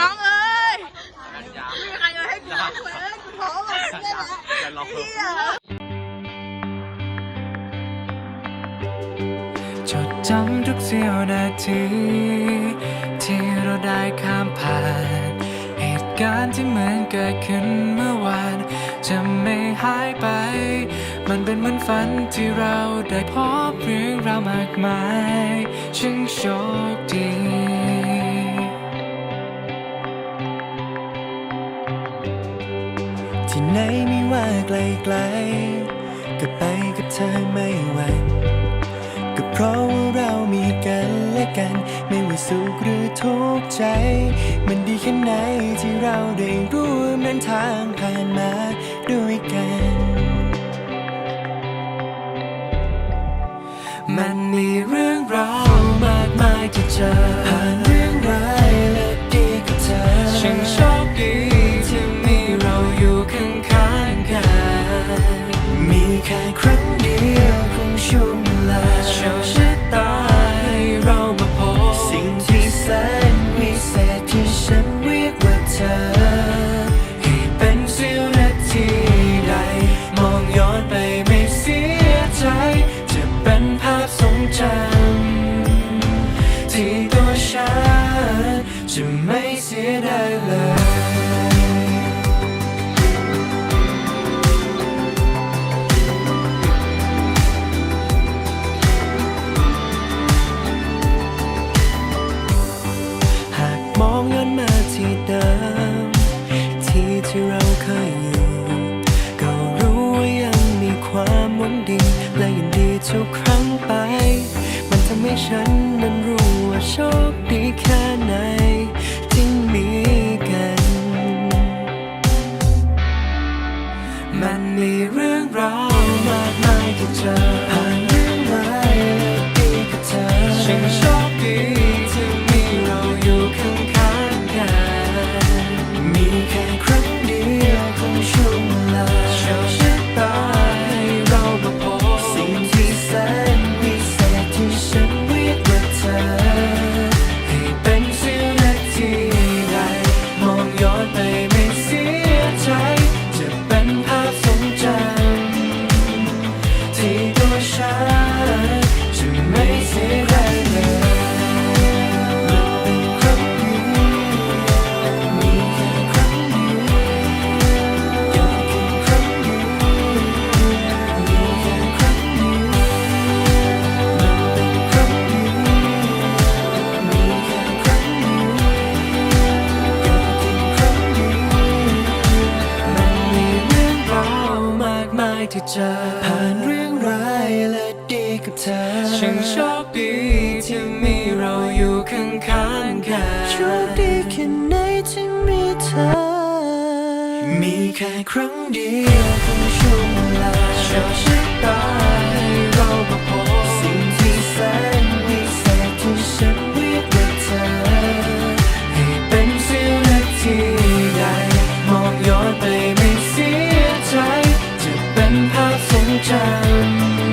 น้องเอ้ยไม่มีใครเอาให้กูร้องเลยกูท้อหมดเลยนะอย่าร้องเหี้ยจดจำทุกเสี้ยวนาที ที่เราได้ข้ามผ่าน เหตุการณ์ที่เหมือนเกิดขึ้นเมื่อวาน จะไม่หายไป มันเป็นเหมือนฝันที่เราได้พบเรื่องราวมากมายช่างโชคดี ไหนไม่ว่าไกลๆก็ไปกับเธอไม่ไหวก็เพราะว่าเรามีกันและกัน ไม่ว่าสุขหรือทุกข์ใจ มันดีแค่ไหนที่เราได้ร่วมเดินทางผ่านมาด้วยกันมันมีเรื่องราวมากมายที่เจอผ่านเรื่องร้ายและดีกับเธอช่างโชคดี ค่ครั้งเดียวของช่วงเวลาโชคชะตาให้เรามาพบสิ่งที่แสนวิเศษที่ฉันเรียกว่าเธอ ให้เป็นเสี้ยวนาทีใด มองย้อนไปไม่เสียใจ จะเป็นภาพทรงจำที่ตัวฉันจะไม่เสียดายเลย มัน ที่เจอผ่านเรื่องร้ายและดีกับเธอช่างโชคดีที่มีเราอยู่ข้างๆกันโชคดีแค่ไหนที่มีเธอ มีแค่ครั้งเดียว be drowned